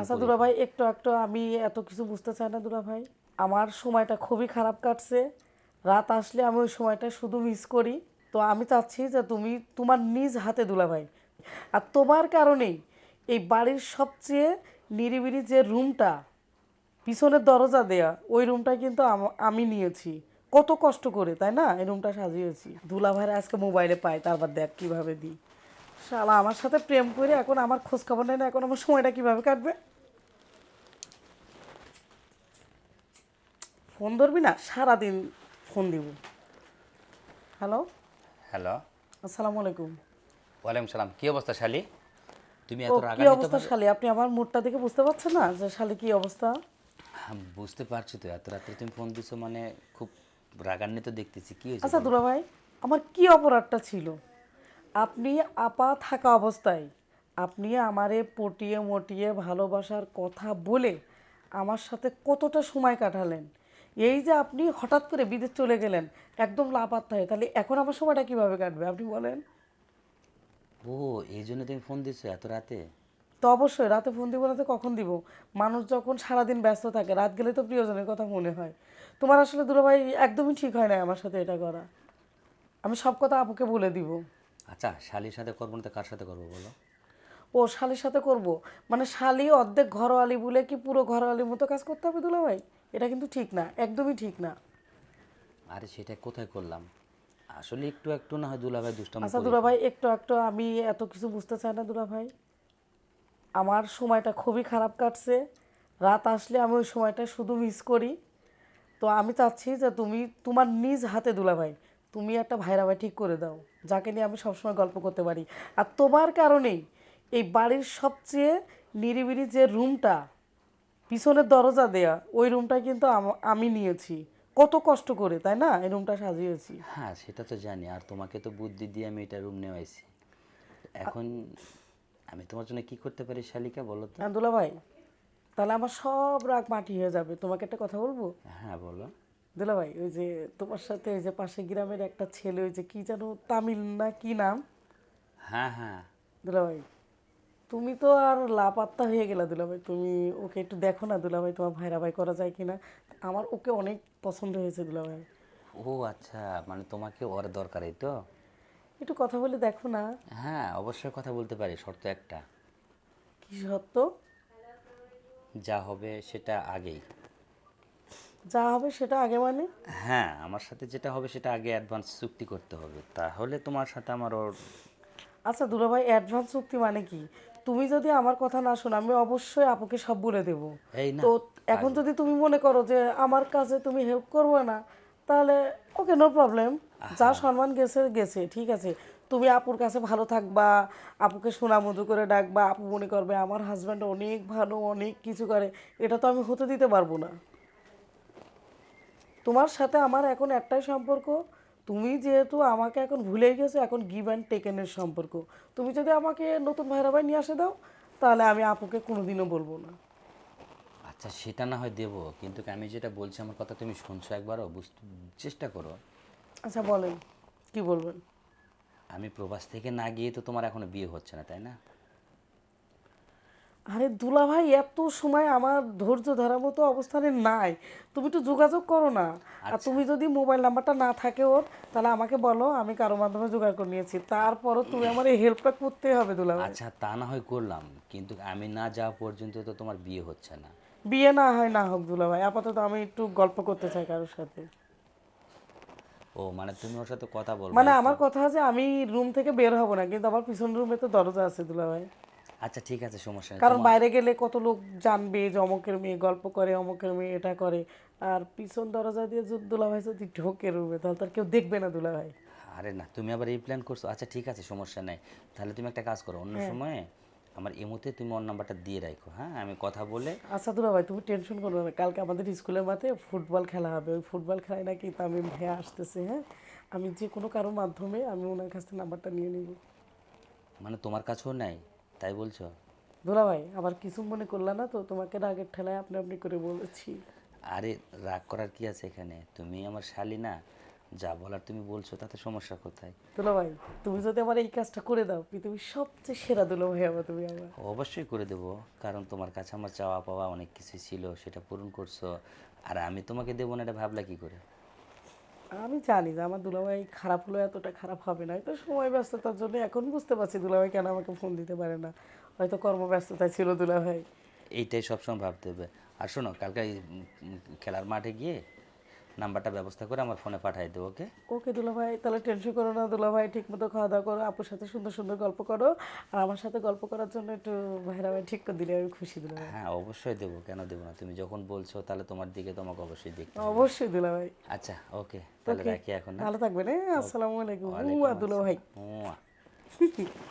আচ্ছা। দুলা ভাই একটু একটু আমি এত কিছু বুঝতে চাই না দুলা ভাই আমার সময়টা খুবই খারাপ কাটছে। রাত আসলে আমি ওই সময়টা শুধু মিস করি। তো আমি চাচ্ছি যে তুমি তোমার নিজ হাতে দুলা ভাই আর তোমার কারণেই এই বাড়ির সবচেয়ে নিরিবিলি যে রুমটা পিছনের দরজা দেয়া ওই রুমটা কিন্তু আমি নিয়েছি। কত কষ্ট করে তাই না? এই রুমটা সাজিয়েছি। দুলা ভাইরা আজকে মোবাইলে পাই তারপর দেখ কীভাবে দিই। শালা আমার সাথে প্রেম করে এখন আমার খোঁজ খবর নেয় না এখন আমার সময়টা কীভাবে কাটবে? ফোন ধরবি না? সারাদিন ফোন দিব। হ্যালো হ্যালো আসসালামু আলাইকুম। ওয়ালাইকুম সালাম। কি অবস্থা শালি? তুমি এত কি রাগান্বিত অবস্থা শালি? আপনি আমার মুডটা দেখে বুঝতে পারছেন না যে শালি কি অবস্থা? হ্যাঁ, বুঝতে পারছি তো। এত রাতে তুমি ফোন দিছো মানে খুব রাগান্বিত দেখতেছি। কি হয়েছে আচ্ছা দুলা ভাই আমার কি অপরাধটা ছিল? আপনি আপা থাকা অবস্থায় আপনি আমারে পটিয়ে মটিয়ে ভালোবাসার কথা বলে আমার সাথে কতটা সময় কাটালেন? এই যে আপনি হঠাৎ করে বিদেশ চলে গেলেন একদম লাপাত্তায় তাহলে এখন আমার সময়টা কীভাবে কাটবে আপনি বলেন? ও এই জন্য তুমি ফোন দিছো এত রাতে? তো অবশ্যই রাতে ফোন দিব না তো কখন দিব? মানুষ যখন সারাদিন ব্যস্ত থাকে রাত গেলে তো প্রিয়জনের কথা মনে হয়। তোমার আসলে দুলাভাই একদমই ঠিক হয় না আমার সাথে এটা করা। আমি সব কথা আপুকে বলে দিব। আচ্ছা শালির সাথে করব না তো কার সাথে করব বলো? ও শালির সাথে করব? মানে শালি অর্ধেক ঘরোয়ালি বলে কি পুরো ঘরোয়ালির মতো কাজ করতে হবে দুলা ভাই? এটা কিন্তু ঠিক না একদমই ঠিক না। আরে সেটা কোথায় করলাম? আসলে একটু একটু না হয় দুলাভাই দুষ্টাম আচ্ছা দুলা ভাই একটু একটু আমি এত কিছু বুঝতে চাই না দুলা ভাই। আমার সময়টা খুবই খারাপ কাটছে। রাত আসলে আমি ওই সময়টা শুধু মিস করি। তো আমি চাচ্ছি যে তুমি তোমার নিজ হাতে দুলা ভাই তুমি একটা ভাইরা ভাই ঠিক করে দাও। যাকে নিয়ে আমি সবসময় গল্প করতে পারি। আর তোমার কারণেই এই বাড়ির সবচেয়ে নিরিবিলি যে রুমটা পিছনের দরজা দেয়া ওই রুমটা কিন্তু আমি নিয়েছি। কত কষ্ট করে তাই না? এই রুমটা সাজিয়েছি। হ্যাঁ সেটা তো জানি। আর তোমাকে তো বুদ্ধি দিয়ে আমি এটা রুম নেওয়াইছি। এখন আমি তোমার জন্য কি করতে পারি শালিকা বলো তো? আন্দুলা ভাই তাহলে আমার সব রাগ মাটি হয়ে যাবে। তোমাকে একটা কথা বলব? হ্যাঁ বলো। দুলা ভাই ওই যে তোমার সাথে ওই যে পাশে গ্রামের একটা ছেলে ওই যে কি জানো তামিল না কি নাম? হ্যাঁ হ্যাঁ। দুলা ভাই তুমি তো আর লাপাত্তা হয়ে গেলা দুলা ভাই। তুমি ওকে একটু দেখো না দুলা ভাই তোমার ভাইরা ভাই করা যায় কিনা? আমার ওকে অনেক পছন্দ হয়েছে দুলা ভাই। ও আচ্ছা মানে তোমাকে ওর দরকার এই তো? একটু কথা বলে দেখো না। হ্যাঁ অবশ্যই কথা বলতে পারি শর্ত একটা। কি শর্ত? যা হবে সেটা আগেই। যা হবে সেটা আগে মানে? হ্যাঁ আমার সাথে যেটা হবে সেটা আগে অ্যাডভান্স চুক্তি করতে হবে। তাহলে তোমার সাথে আমার ওর আচ্ছা দুলা ভাই অ্যাডভান্স চুক্তি মানে কি? তুমি যদি আমার কথা না শোনো আমি অবশ্যই আপুকে সব বলে দেবো। এই না তো এখন যদি তুমি মনে করো যে আমার কাছে তুমি হেল্প করবে না তাহলে ওকে নো প্রবলেম যা সম্মান গেছে গেছে ঠিক আছে। তুমি আপুর কাছে ভালো থাকবা আপুকে সোনা মধু করে ডাকবা আপু মনে করবে আমার হাজব্যান্ড অনেক ভালো অনেক কিছু করে। এটা তো আমি হতে দিতে পারব না। তোমার সাথে আমার এখন একটাই সম্পর্ক। তুমি যেহেতু আমাকে এখন ভুলেই গেছো এখন গিভ অ্যান্ড টেকেনের সম্পর্ক। তুমি যদি আমাকে নতুন ভাইরা ভাই নিয়ে আসে দাও তাহলে আমি আপুকে কোনোদিনও বলব না। আচ্ছা সেটা না হয় দেবো কিন্তু আমি যেটা বলছি আমার কথা তুমি শুনছো একবারও বুঝতে চেষ্টা করো। আচ্ছা বলেন কি বলবেন? আমি প্রবাস থেকে না গিয়ে তো তোমার এখনও বিয়ে হচ্ছে না তাই না? আরে দুলা ভাই এত সময় আমার ধৈর্য ধরার মতো অবস্থানে নাই। তুমি একটু যোগাযোগ করো না। আর তুমি যদি মোবাইল নাম্বারটা না থাকে ওর তাহলে আমাকে বলো আমি কারও মাধ্যমে জোগাড় করে নিয়েছি। তারপরও তুমি আমার এই হেল্পটা করতে হবে দুলা ভাই। আচ্ছা তা না হয় করলাম। কিন্তু আমি না যাওয়া পর্যন্ত তো তোমার বিয়ে হচ্ছে না। বিয়ে না হয় না হোক দুলা ভাই। আপাতত আমি একটু গল্প করতে চাই কারোর সাথে। ও মানে তুমি ওর সাথে কথা বলবে মানে আমার কথা যে আমি রুম থেকে বের হব না কিন্তু আমার পিছন রুমে তো দরজা আছে দুলা ভাই। আচ্ছা ঠিক আছে সমস্যা নেই। কারণ বাইরে গেলে কত লোক জানবে যে অমকের মেয়ে গল্প করে অমকের মেয়ে এটা করে। আর পিছন দরজা দিয়ে দুলা ভাই যদি ঢোকে রুমে তাহলে তার কেউ দেখবে না দুলা ভাই আরে না তুমি আবার এই প্ল্যান করছ? আচ্ছা ঠিক আছে সমস্যা নাই। তাহলে তুমি একটা কাজ করো অন্য সময় আমার এমতে তুমি ওর নাম্বারটা দিয়ে রাখো হ্যাঁ? আমি কথা বলে আচ্ছা দুলা ভাই তুমি টেনশন করবে না। কালকে আমাদের স্কুলের মাঠে ফুটবল খেলা হবে। ওই ফুটবল খেলায় নাকি তামিম ভাইয়া আসতেছে হ্যাঁ? আমি যে কোনো কারোর মাধ্যমে আমি ওনার কাছ থেকে নাম্বারটা নিয়ে নিব। মানে তোমার কাছেও নাই? তাই বলছো? দুলা ভাই আবার কিছু মনে করলা না তো? তোমাকে রাগের ঠেলায় আপনি আপনি করে বলেছি। আরে রাগ করার কি আছে এখানে? তুমি আমার শালি না? যা বলার তুমি বলছো তাতে সমস্যা কোথায়? দুলা ভাই তুমি যদি আমার এই কাজটা করে দাও পৃথিবীর সবচেয়ে সেরা দুলা ভাই আমার তুমি আমার। অবশ্যই করে দেব কারণ তোমার কাছে আমার চাওয়া পাওয়া অনেক কিছু ছিল সেটা পূরণ করছ। আর আমি তোমাকে দেবো না এটা ভাবলা কি করে? আমি জানি যে আমার দুলাভাই খারাপ হলো এতটা খারাপ হবে না। তো সময় ব্যস্ততার জন্য এখন বুঝতে পারছি দুলাভাই কেন আমাকে ফোন দিতে পারে না। হয়তো কর্মব্যস্ততায় ছিল দুলাভাই। এইটাই সবসময় ভাবতে হবে। আর শোনো, কালকে খেলার মাঠে গিয়ে নাম্বারটা ব্যবস্থা করে আমার ফোনে পাঠিয়ে দেবো ওকে? ওকে দুলাভাই তাহলে টেনশন করো না দুলাভাই ঠিক মতো খাওয়া দাওয়া করো আপুর সাথে সুন্দর সুন্দর গল্প করো আর আমার সাথে গল্প করার জন্য একটু ভাইরা ভাই ঠিক করে দিলে আমি খুশি দুলাভাই। হ্যাঁ অবশ্যই দেবো কেন দেবো না? তুমি যখন বলছো তাহলে তোমার দিকে তোমাকে অবশ্যই দেখতে। অবশ্যই দুলাভাই। আচ্ছা ওকে তাহলে রাখি এখন ভালো থাকবেন হ্যাঁ আসসালামু আলাইকুম। দুলাভাই আসসালাম। মুয়া।